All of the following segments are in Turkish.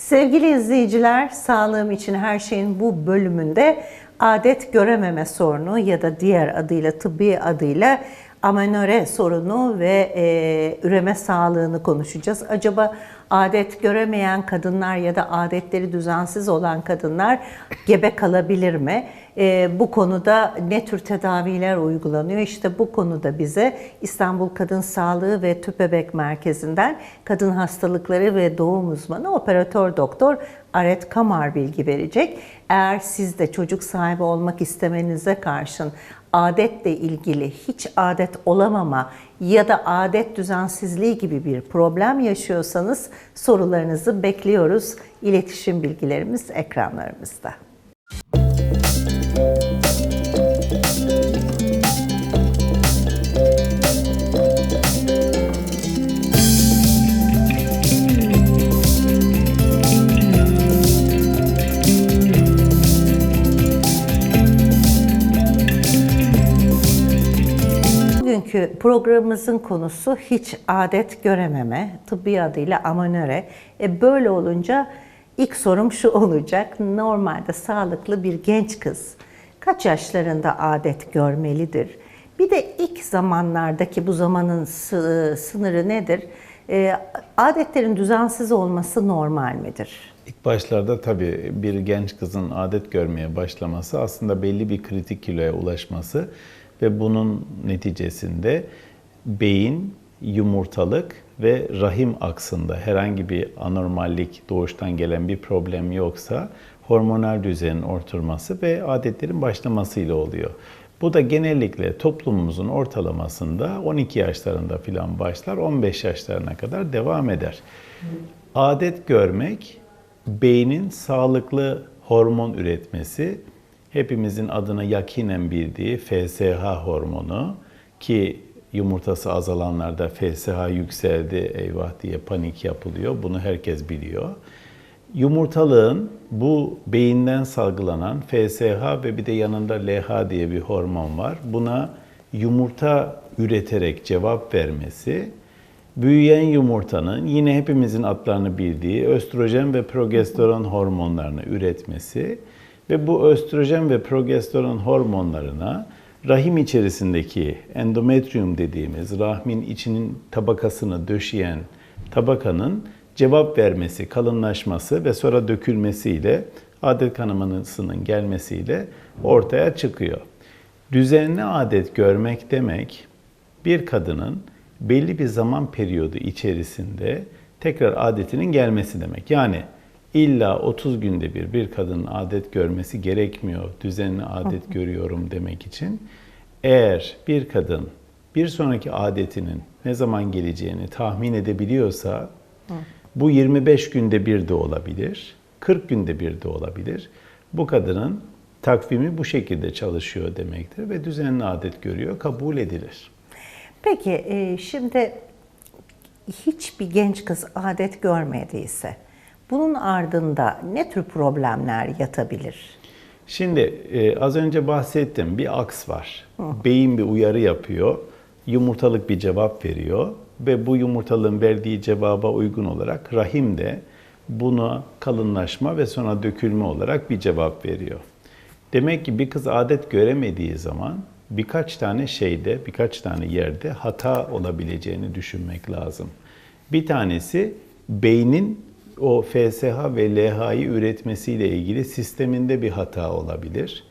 Sevgili izleyiciler, sağlığım için her şeyin bu bölümünde adet görememe sorunu ya da diğer adıyla tıbbi adıyla amenore sorunu ve e, üreme sağlığını konuşacağız. Acaba adet göremeyen kadınlar ya da adetleri düzensiz olan kadınlar gebe kalabilir mi? E, bu konuda ne tür tedaviler uygulanıyor? İşte bu konuda bize İstanbul Kadın Sağlığı ve Tüp Bebek Merkezi'nden kadın hastalıkları ve doğum uzmanı operatör doktor Aret Kamar bilgi verecek. Eğer siz de çocuk sahibi olmak istemenize karşın adetle ilgili hiç adet olamama ya da adet düzensizliği gibi bir problem yaşıyorsanız sorularınızı bekliyoruz. İletişim bilgilerimiz ekranlarımızda. Bugünkü programımızın konusu hiç adet görememe, tıbbi adıyla amanöre. E böyle olunca ilk sorum şu olacak. Normalde sağlıklı bir genç kız kaç yaşlarında adet görmelidir? Bir de ilk zamanlardaki bu zamanın sı- sınırı nedir? E, adetlerin düzensiz olması normal midir? İlk başlarda tabii bir genç kızın adet görmeye başlaması aslında belli bir kritik kiloya ulaşması ve bunun neticesinde beyin, yumurtalık ve rahim aksında herhangi bir anormallik, doğuştan gelen bir problem yoksa hormonal düzenin oturması ve adetlerin başlamasıyla oluyor. Bu da genellikle toplumumuzun ortalamasında 12 yaşlarında filan başlar, 15 yaşlarına kadar devam eder. Adet görmek beynin sağlıklı hormon üretmesi, hepimizin adına yakinen bildiği FSH hormonu ki yumurtası azalanlarda FSH yükseldi eyvah diye panik yapılıyor. Bunu herkes biliyor. Yumurtalığın bu beyinden salgılanan FSH ve bir de yanında LH diye bir hormon var. Buna yumurta üreterek cevap vermesi büyüyen yumurtanın yine hepimizin adlarını bildiği östrojen ve progesteron hormonlarını üretmesi ve bu östrojen ve progesteron hormonlarına rahim içerisindeki endometrium dediğimiz rahmin içinin tabakasını döşeyen tabakanın cevap vermesi, kalınlaşması ve sonra dökülmesiyle adet kanamasının gelmesiyle ortaya çıkıyor. Düzenli adet görmek demek bir kadının belli bir zaman periyodu içerisinde tekrar adetinin gelmesi demek. Yani illa 30 günde bir bir kadının adet görmesi gerekmiyor. Düzenli adet görüyorum demek için. Eğer bir kadın bir sonraki adetinin ne zaman geleceğini tahmin edebiliyorsa bu 25 günde bir de olabilir, 40 günde bir de olabilir. Bu kadının takvimi bu şekilde çalışıyor demektir ve düzenli adet görüyor, kabul edilir. Peki e, şimdi hiçbir genç kız adet görmediyse bunun ardında ne tür problemler yatabilir? Şimdi e, az önce bahsettim bir aks var. Beyin bir uyarı yapıyor, yumurtalık bir cevap veriyor ve bu yumurtalığın verdiği cevaba uygun olarak rahim de buna kalınlaşma ve sonra dökülme olarak bir cevap veriyor. Demek ki bir kız adet göremediği zaman birkaç tane şeyde, birkaç tane yerde hata olabileceğini düşünmek lazım. Bir tanesi beynin o FSH ve LH'yı üretmesiyle ilgili sisteminde bir hata olabilir.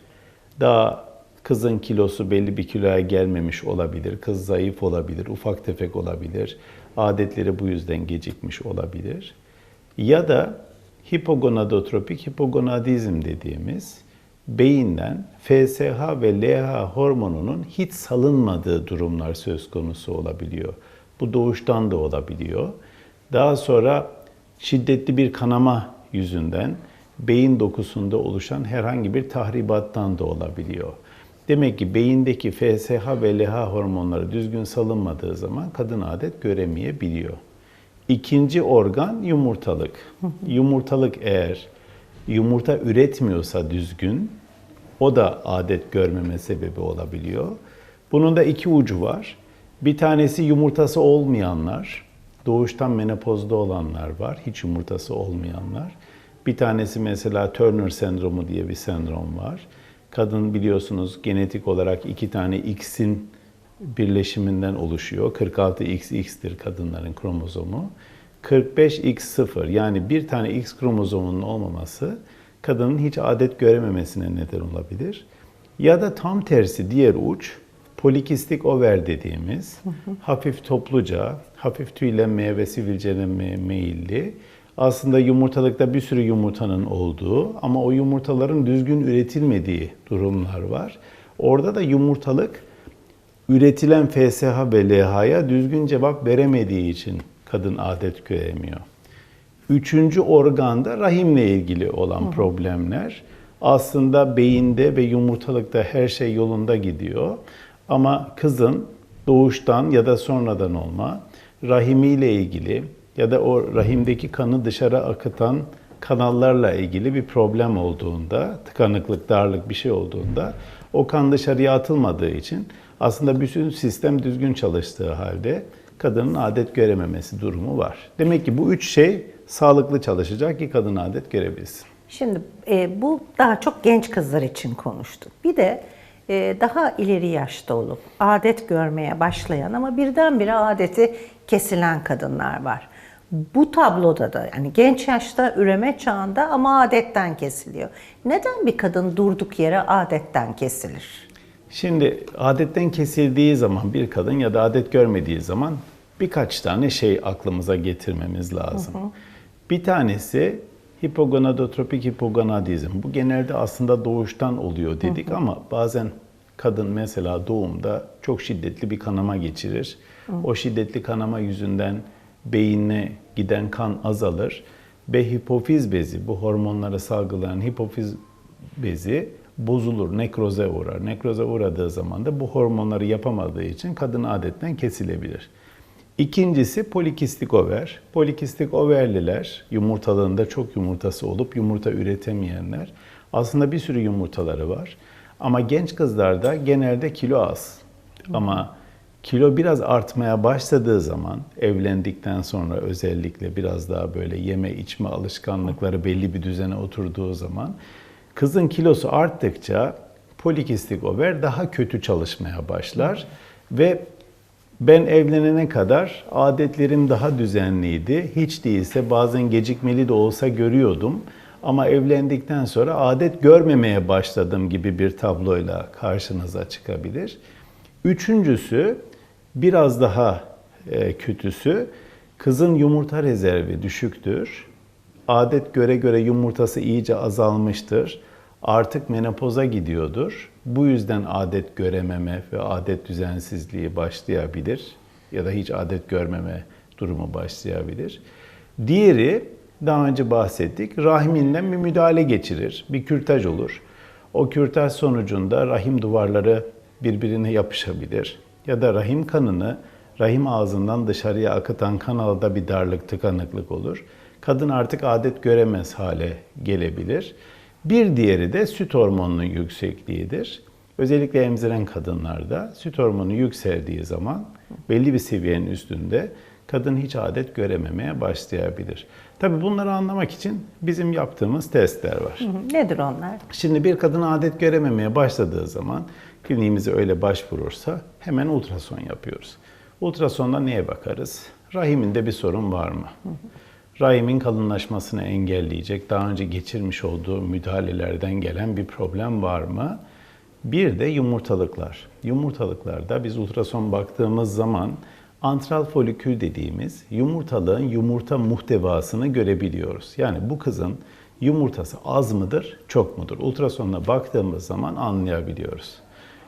Daha kızın kilosu belli bir kiloya gelmemiş olabilir, kız zayıf olabilir, ufak tefek olabilir, adetleri bu yüzden gecikmiş olabilir. Ya da hipogonadotropik hipogonadizm dediğimiz beyinden FSH ve LH hormonunun hiç salınmadığı durumlar söz konusu olabiliyor. Bu doğuştan da olabiliyor. Daha sonra şiddetli bir kanama yüzünden beyin dokusunda oluşan herhangi bir tahribattan da olabiliyor. Demek ki beyindeki FSH ve LH hormonları düzgün salınmadığı zaman kadın adet göremeyebiliyor. İkinci organ yumurtalık. Yumurtalık eğer yumurta üretmiyorsa düzgün o da adet görmeme sebebi olabiliyor. Bunun da iki ucu var. Bir tanesi yumurtası olmayanlar Doğuştan menopozda olanlar var, hiç yumurtası olmayanlar. Bir tanesi mesela Turner sendromu diye bir sendrom var. Kadın biliyorsunuz genetik olarak iki tane X'in birleşiminden oluşuyor. 46XX'tir kadınların kromozomu. 45X0 yani bir tane X kromozomunun olmaması kadının hiç adet görememesine neden olabilir. Ya da tam tersi diğer uç polikistik over dediğimiz hafif topluca, hafif tüylenmeye ve sivilcelenmeye meyilli aslında yumurtalıkta bir sürü yumurtanın olduğu ama o yumurtaların düzgün üretilmediği durumlar var. Orada da yumurtalık üretilen FSH ve LH'ya düzgün cevap veremediği için kadın adet göremiyor. Üçüncü organda rahimle ilgili olan problemler. Aslında beyinde ve yumurtalıkta her şey yolunda gidiyor. Ama kızın doğuştan ya da sonradan olma rahimiyle ilgili ya da o rahimdeki kanı dışarı akıtan kanallarla ilgili bir problem olduğunda, tıkanıklık, darlık bir şey olduğunda o kan dışarıya atılmadığı için aslında bütün sistem düzgün çalıştığı halde kadının adet görememesi durumu var. Demek ki bu üç şey sağlıklı çalışacak ki kadın adet görebilsin. Şimdi e, bu daha çok genç kızlar için konuştuk. Bir de daha ileri yaşta olup adet görmeye başlayan ama birdenbire adeti kesilen kadınlar var. Bu tabloda da yani genç yaşta üreme çağında ama adetten kesiliyor. Neden bir kadın durduk yere adetten kesilir? Şimdi adetten kesildiği zaman bir kadın ya da adet görmediği zaman birkaç tane şey aklımıza getirmemiz lazım. Bir tanesi hipogonadotropik hipogonadizm. Bu genelde aslında doğuştan oluyor dedik ama bazen kadın mesela doğumda çok şiddetli bir kanama geçirir. O şiddetli kanama yüzünden beyine giden kan azalır ve hipofiz bezi, bu hormonları salgılayan hipofiz bezi bozulur, nekroze uğrar. Nekroze uğradığı zaman da bu hormonları yapamadığı için kadın adetten kesilebilir. İkincisi polikistik over. Polikistik overliler yumurtalığında çok yumurtası olup yumurta üretemeyenler. Aslında bir sürü yumurtaları var. Ama genç kızlarda genelde kilo az. Ama kilo biraz artmaya başladığı zaman evlendikten sonra özellikle biraz daha böyle yeme içme alışkanlıkları belli bir düzene oturduğu zaman kızın kilosu arttıkça polikistik over daha kötü çalışmaya başlar ve ben evlenene kadar adetlerim daha düzenliydi. Hiç değilse bazen gecikmeli de olsa görüyordum. Ama evlendikten sonra adet görmemeye başladım gibi bir tabloyla karşınıza çıkabilir. Üçüncüsü biraz daha e, kötüsü kızın yumurta rezervi düşüktür. Adet göre göre yumurtası iyice azalmıştır. Artık menopoza gidiyordur. Bu yüzden adet görememe ve adet düzensizliği başlayabilir ya da hiç adet görmeme durumu başlayabilir. Diğeri daha önce bahsettik. Rahiminden bir müdahale geçirir. Bir kürtaj olur. O kürtaj sonucunda rahim duvarları birbirine yapışabilir. Ya da rahim kanını rahim ağzından dışarıya akıtan kanalda bir darlık, tıkanıklık olur. Kadın artık adet göremez hale gelebilir. Bir diğeri de süt hormonunun yüksekliğidir. Özellikle emziren kadınlarda süt hormonu yükseldiği zaman belli bir seviyenin üstünde kadın hiç adet görememeye başlayabilir. Tabii bunları anlamak için bizim yaptığımız testler var. Nedir onlar? Şimdi bir kadın adet görememeye başladığı zaman kliniğimize öyle başvurursa hemen ultrason yapıyoruz. Ultrasonda neye bakarız? Rahiminde bir sorun var mı? Rahimin kalınlaşmasını engelleyecek, daha önce geçirmiş olduğu müdahalelerden gelen bir problem var mı? Bir de yumurtalıklar. Yumurtalıklarda biz ultrason baktığımız zaman antral folikül dediğimiz yumurtalığın yumurta muhtevasını görebiliyoruz. Yani bu kızın yumurtası az mıdır, çok mudur? Ultrasonla baktığımız zaman anlayabiliyoruz.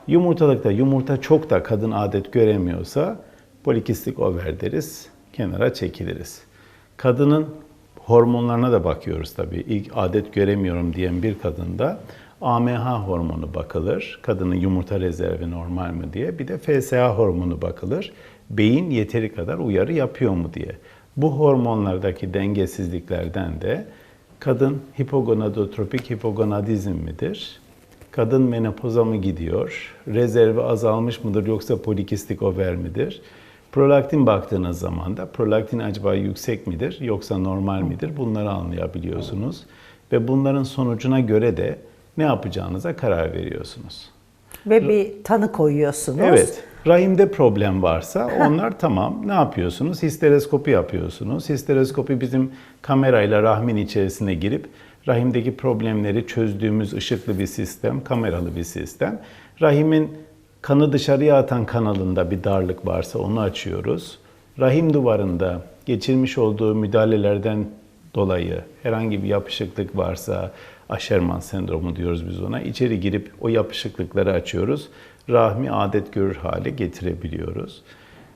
Yumurtalıkta yumurta çok da kadın adet göremiyorsa polikistik over deriz, kenara çekiliriz. Kadının hormonlarına da bakıyoruz tabii. İlk adet göremiyorum diyen bir kadında AMH hormonu bakılır. Kadının yumurta rezervi normal mi diye. Bir de FSH hormonu bakılır. Beyin yeteri kadar uyarı yapıyor mu diye. Bu hormonlardaki dengesizliklerden de kadın hipogonadotropik hipogonadizm midir? Kadın menopoza mı gidiyor? Rezervi azalmış mıdır yoksa polikistik over midir? Prolaktin baktığınız zaman da prolaktin acaba yüksek midir yoksa normal midir bunları anlayabiliyorsunuz. Ve bunların sonucuna göre de ne yapacağınıza karar veriyorsunuz. Ve bir tanı koyuyorsunuz. Evet. Rahimde problem varsa onlar tamam. Ne yapıyorsunuz? Histeroskopi yapıyorsunuz. Histeroskopi bizim kamerayla rahmin içerisine girip rahimdeki problemleri çözdüğümüz ışıklı bir sistem, kameralı bir sistem. Rahimin kanı dışarıya atan kanalında bir darlık varsa onu açıyoruz. Rahim duvarında geçirmiş olduğu müdahalelerden dolayı herhangi bir yapışıklık varsa, Asherman sendromu diyoruz biz ona. İçeri girip o yapışıklıkları açıyoruz. Rahmi adet görür hale getirebiliyoruz.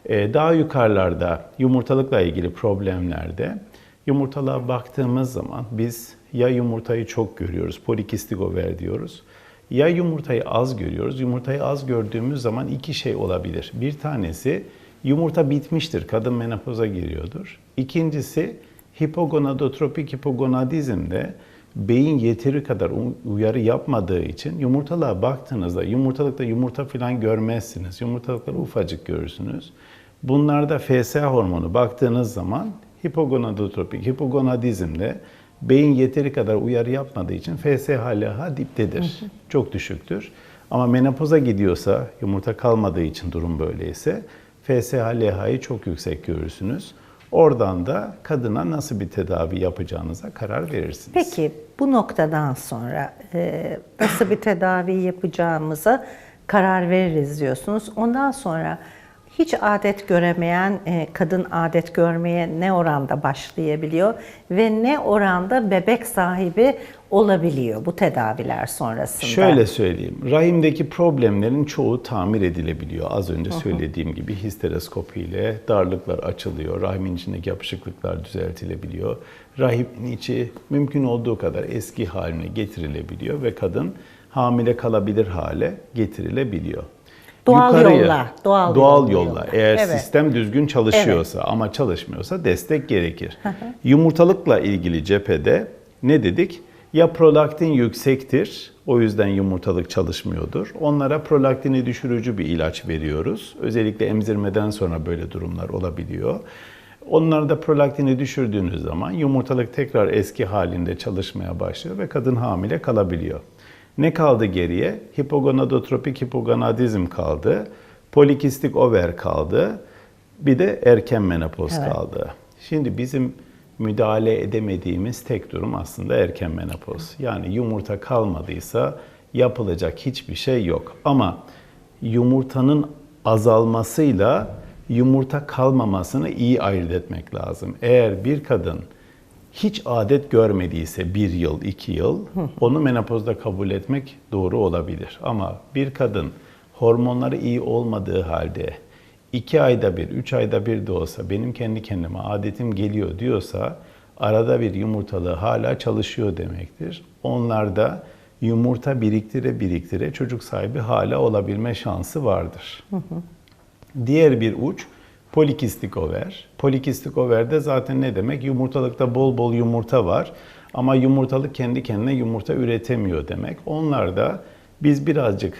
Ee, daha yukarılarda yumurtalıkla ilgili problemlerde yumurtalığa baktığımız zaman biz ya yumurtayı çok görüyoruz, polikistik over diyoruz. Ya yumurtayı az görüyoruz. Yumurtayı az gördüğümüz zaman iki şey olabilir. Bir tanesi yumurta bitmiştir, kadın menopoza giriyordur. İkincisi hipogonadotropik hipogonadizmde beyin yeteri kadar uyarı yapmadığı için yumurtalığa baktığınızda yumurtalıkta yumurta falan görmezsiniz. Yumurtalıkları ufacık görürsünüz. Bunlarda FSH hormonu baktığınız zaman hipogonadotropik hipogonadizmde beyin yeteri kadar uyarı yapmadığı için FSH-LH diptedir. Çok düşüktür. Ama menopoza gidiyorsa, yumurta kalmadığı için durum böyleyse FSH-LH'yı çok yüksek görürsünüz. Oradan da kadına nasıl bir tedavi yapacağınıza karar verirsiniz. Peki bu noktadan sonra e, nasıl bir tedavi yapacağımıza karar veririz diyorsunuz. Ondan sonra hiç adet göremeyen e, kadın adet görmeye ne oranda başlayabiliyor ve ne oranda bebek sahibi olabiliyor bu tedaviler sonrasında? Şöyle söyleyeyim. Rahimdeki problemlerin çoğu tamir edilebiliyor. Az önce söylediğim gibi histeroskopiyle darlıklar açılıyor. Rahimin içindeki yapışıklıklar düzeltilebiliyor. Rahimin içi mümkün olduğu kadar eski haline getirilebiliyor ve kadın hamile kalabilir hale getirilebiliyor. Doğal Yukarıya, yolla, doğal doğal yolla. yolla. Eğer Evet. sistem düzgün çalışıyorsa ama çalışmıyorsa destek gerekir. Yumurtalıkla ilgili cephede ne dedik? Ya prolaktin yüksektir, o yüzden yumurtalık çalışmıyordur. Onlara prolaktini düşürücü bir ilaç veriyoruz. Özellikle emzirmeden sonra böyle durumlar olabiliyor. Onlarda prolaktini düşürdüğünüz zaman yumurtalık tekrar eski halinde çalışmaya başlıyor ve kadın hamile kalabiliyor. Ne kaldı geriye? Hipogonadotropik hipogonadizm kaldı. Polikistik over kaldı. Bir de erken menopoz Evet. kaldı. Şimdi bizim müdahale edemediğimiz tek durum aslında erken menopoz. Yani yumurta kalmadıysa yapılacak hiçbir şey yok. Ama yumurtanın azalmasıyla yumurta kalmamasını iyi ayırt etmek lazım. Eğer bir kadın hiç adet görmediyse bir yıl, iki yıl onu menopozda kabul etmek doğru olabilir. Ama bir kadın hormonları iyi olmadığı halde iki ayda bir, üç ayda bir de olsa benim kendi kendime adetim geliyor diyorsa arada bir yumurtalığı hala çalışıyor demektir. Onlarda yumurta biriktire biriktire çocuk sahibi hala olabilme şansı vardır. Diğer bir uç polikistik over. Polikistik overde zaten ne demek? Yumurtalıkta bol bol yumurta var ama yumurtalık kendi kendine yumurta üretemiyor demek. Onlarda biz birazcık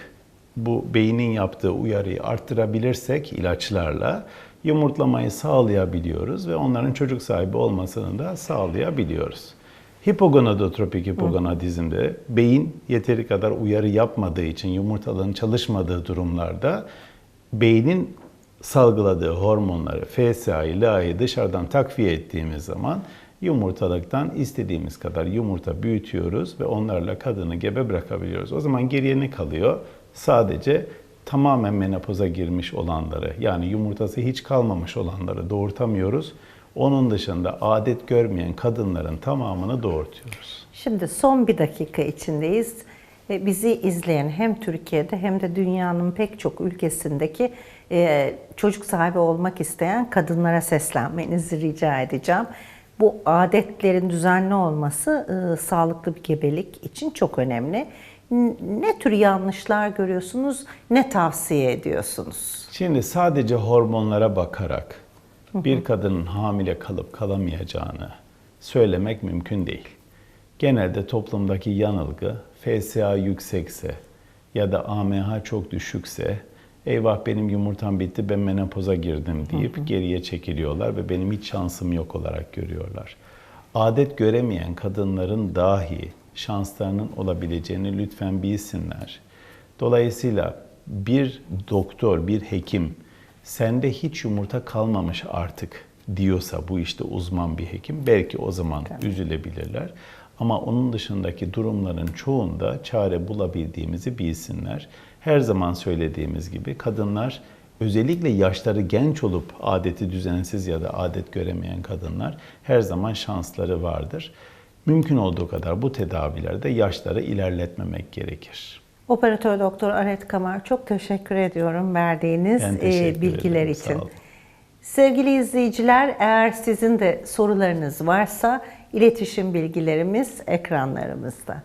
bu beynin yaptığı uyarıyı arttırabilirsek ilaçlarla yumurtlamayı sağlayabiliyoruz ve onların çocuk sahibi olmasını da sağlayabiliyoruz. Hipogonadotropik hipogonadizmde beyin yeteri kadar uyarı yapmadığı için yumurtalığın çalışmadığı durumlarda beynin salgıladığı hormonları FSH'yı, LA'yı dışarıdan takviye ettiğimiz zaman yumurtalıktan istediğimiz kadar yumurta büyütüyoruz ve onlarla kadını gebe bırakabiliyoruz. O zaman geriye ne kalıyor? Sadece tamamen menopoza girmiş olanları yani yumurtası hiç kalmamış olanları doğurtamıyoruz. Onun dışında adet görmeyen kadınların tamamını doğurtuyoruz. Şimdi son bir dakika içindeyiz. Bizi izleyen hem Türkiye'de hem de dünyanın pek çok ülkesindeki e, çocuk sahibi olmak isteyen kadınlara seslenmenizi rica edeceğim. Bu adetlerin düzenli olması e, sağlıklı bir gebelik için çok önemli. Ne tür yanlışlar görüyorsunuz, ne tavsiye ediyorsunuz? Şimdi sadece hormonlara bakarak bir kadının hamile kalıp kalamayacağını söylemek mümkün değil. Genelde toplumdaki yanılgı FSH yüksekse ya da AMH çok düşükse eyvah benim yumurtam bitti ben menopoza girdim deyip geriye çekiliyorlar ve benim hiç şansım yok olarak görüyorlar. Adet göremeyen kadınların dahi şanslarının olabileceğini lütfen bilsinler. Dolayısıyla bir doktor, bir hekim sende hiç yumurta kalmamış artık diyorsa bu işte uzman bir hekim belki o zaman üzülebilirler. Ama onun dışındaki durumların çoğunda çare bulabildiğimizi bilsinler. Her zaman söylediğimiz gibi kadınlar özellikle yaşları genç olup adeti düzensiz ya da adet göremeyen kadınlar her zaman şansları vardır. Mümkün olduğu kadar bu tedavilerde yaşları ilerletmemek gerekir. Operatör Doktor Aret Kamar çok teşekkür ediyorum verdiğiniz e, teşekkür bilgiler ederim, için. Sevgili izleyiciler eğer sizin de sorularınız varsa iletişim bilgilerimiz ekranlarımızda.